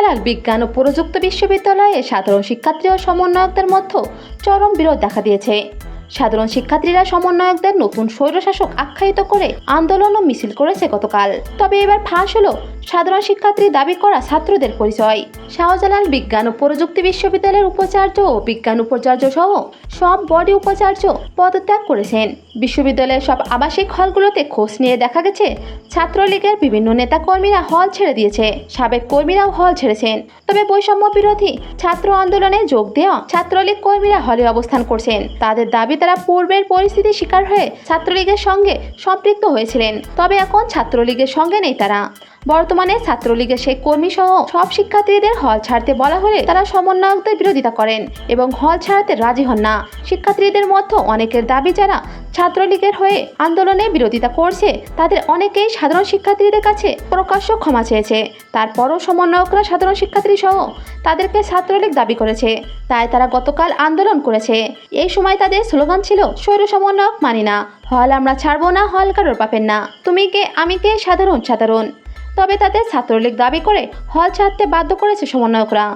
শাহজালাল বিজ্ঞান ও প্রযুক্তি বিশ্ববিদ্যালয়ে সাধারণ শিক্ষার্থী ও সমন্বয়কদের মধ্যে চরম বিরোধ দেখা দিয়েছে। সাধারণ শিক্ষার্থীরা সমন্বয়কদের নতুন স্বৈরশাসক আখ্যায়িত করে আন্দোলন ও মিছিল করেছে গতকাল। তবে এবার ফাঁস হলো সাধারণ শিক্ষার্থী দাবি করা ছাত্রদের পরিচয়। শাহজালাল বিজ্ঞান ও প্রযুক্তি বিশ্ববিদ্যালয়ের উপাচার্য ও বিজ্ঞান উপাচার্য সহ সব বডি উপাচার্য পদত্যাগ করেছেন। বিশ্ববিদ্যালয়ের সব আবাসিক হলগুলোতে খোঁজ নিয়ে দেখা গেছে, ছাত্রলীগের বিভিন্ন নেতাকর্মীরা হল ছেড়ে দিয়েছে, সাবেক কর্মীরাও হল ছেড়েছেন। তবে বৈষম্য বিরোধী ছাত্র আন্দোলনে যোগ দেওয়া ছাত্রলীগ কর্মীরা হলে অবস্থান করছেন। তাদের দাবি, তারা পূর্বের পরিস্থিতির শিকার হয়ে ছাত্রলীগের সঙ্গে সম্পৃক্ত হয়েছিলেন, তবে এখন ছাত্রলীগের সঙ্গে নেই তারা। বর্তমানে ছাত্রলীগের সেই কর্মী সহ সব শিক্ষার্থীদের হল ছাড়তে বলা হলে তারা সমন্বয়কদের বিরোধিতা করেন এবং হল ছাড়াতে রাজি হন না। শিক্ষার্থীদের মধ্যে অনেকের দাবি, যারা ছাত্রলীগের হয়ে আন্দোলনে বিরোধিতা করছে তাদের অনেকেই সাধারণ শিক্ষার্থীদের কাছে প্রকাশ্য ক্ষমা চেয়েছে। তারপরও সমন্বয়করা সাধারণ শিক্ষার্থী সহ তাদেরকে ছাত্রলীগ দাবি করেছে। তাই তারা গতকাল আন্দোলন করেছে। এই সময় তাদের স্লোগান ছিল, স্বৈর সমন্বয়ক মানি না। হল আমরা ছাড়বো না, হল কারোর পাবেন না। তুমি কে, আমি কে, সাধারণ সাধারণ। তবে তাদের ছাত্রলীগ দাবি করে হল ছাড়তে বাধ্য করেছে সমন্বয়করা।